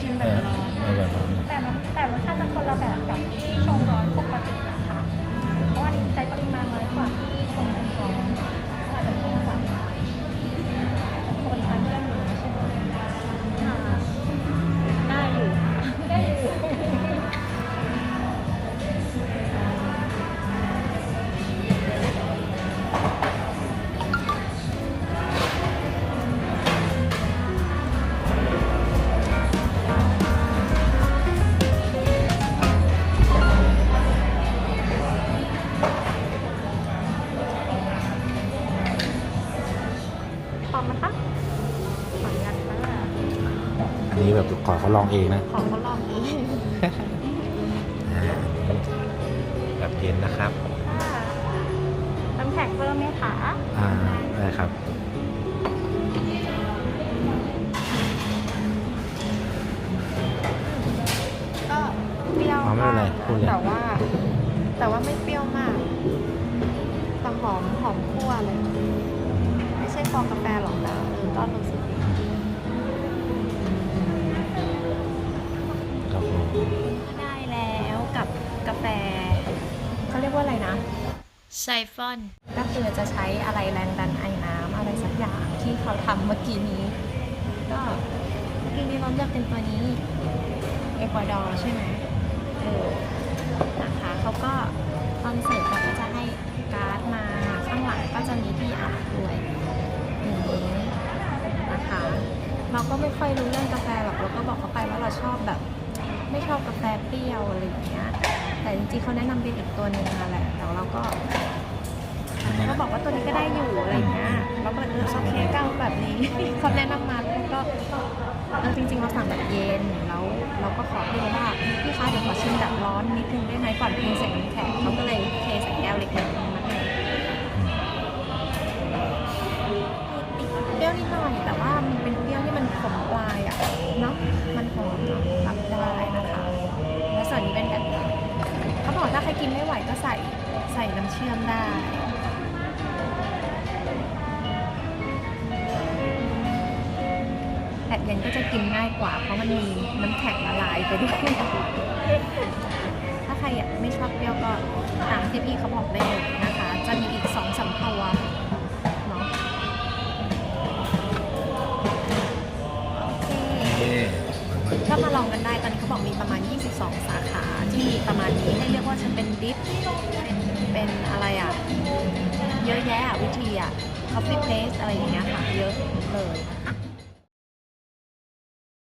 ชิมแบบร้อนแต่แต่รสชาติมันคนละแบบกับที่ชงร้อนปกตินะคะเพราะว่าอันนี้ใช้ปริมาณน้อยม ขออนุญาตค่ะอันนี้แบบขอเขาลองเองนะขอเขาลองเองอ่าแบบเย็นนะครับค่ะน้ำแข็งเพิ่มไหมคะอ่าได้ครับก็เปรี้ยวอ๋อไม่เป็นไรพูดเลยแต่ว่า แต่ว่าไม่เปรี้ยวมากแต่หอมหอมคั่วเลย ไม่ใช่ฟองกาแฟหรอกแต่เออ ก็รู้สึกดีครับผมได้แล้วกับกาแฟเขาเรียกว่าอะไรนะไซฟอนก็คือจะใช้อะไรแรงดันไอ้น้ำอะไรสักอย่างที่เขาทำเมื่อกี้นี้ ก็เมื่อกี้นี้เราเลือกเป็นตัวนี้เอกวาดอร์ใช่ไหมเออนะคะเขาก็ตอนเสิร์ฟเขาก็จะให้ เราก็ไม่ค่อยรู้เรื่องกาแฟหรอกเราก็บอกเขาไปว่าเราชอบแบบ ไม่ชอบกาแฟเปรี้ยวอะไรอย่างเงี้ย แต่จริงๆเขาแนะนำเป็นอีกตัวหนึ่งมาแหละแต่เราก็เขาบอกว่าตัวนี้ก็ได้อยู่อะไรอย่างเงี้ยเราก็เลยเออโอเคก็เอาแบบนี้เขาแนะนำมาแล้วก็เออจริงๆเราสั่งแบบเย็นแล้วเราก็ขอดูว่าพี่คะเดี๋ยวขอชิมแบบร้อนนิดนึงได้ไหมก่อนเทใส่น้ำแข็งเขา กถ้าใครกินไม่ไหวก็ใส่ใส่น้ำเชื่อมได้แบบเย็นก็จะกินง่ายกว่า เพราะมันมีน้ำแข็งละลายไปด้วย ถ้าใครอยากไม่ชอบเปรี้ยวก็ตามที่พี่เขาบอกได้เลยนะคะ จะมีอีกสองสามตัวเนาะโอเคเย้ก็มาลองกันได้ ตอนนี้เขาบอกมีประมาณ นี้ให้เรียกว่าฉันเป็นดิฟเป็นเป็นอะไรอะ เยอะแยะอะวิธีอะ coffee place อะไรอย่างเงี้ยค่ะ เยอะเลย